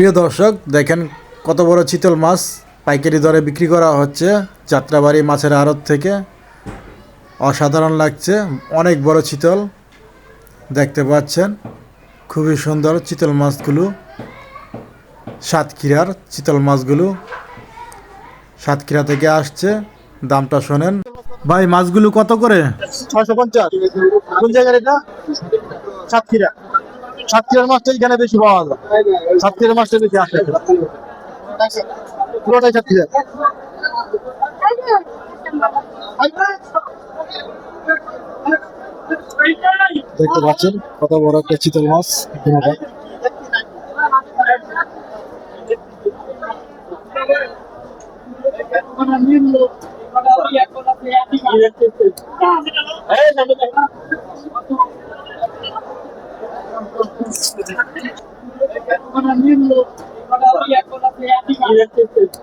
প্রিয় দর্শক, দেখেন কত বড় চিতল মাছ পাইকারি দরে বিক্রি করা হচ্ছে যাত্রাবাড়ি মাছের আড়ত থেকে। অসাধারণ লাগছে, অনেক বড় চিতল দেখতে পাচ্ছেন। খুবই সুন্দর চিতল মাছগুলো, সাতক্ষীরার চিতল মাছগুলো। সাতক্ষীরা থেকে আসছে, দামটা শোনেন। ভাই, মাছগুলো কত করে? ছয়শো পঞ্চাশ। কোন জায়গার এটা? সাতক্ষীরা। সাতক্ষীরার মাছটা এখানে বেশি পাওয়া যায়। সাতক্ষীরার মাছটা বেশি আসে পুরোটাই সাতক্ষীরা। দেখতে পাচ্ছেন কত বড় একটা চিতল মাছ para mismo para la con la creativa. Y este, este.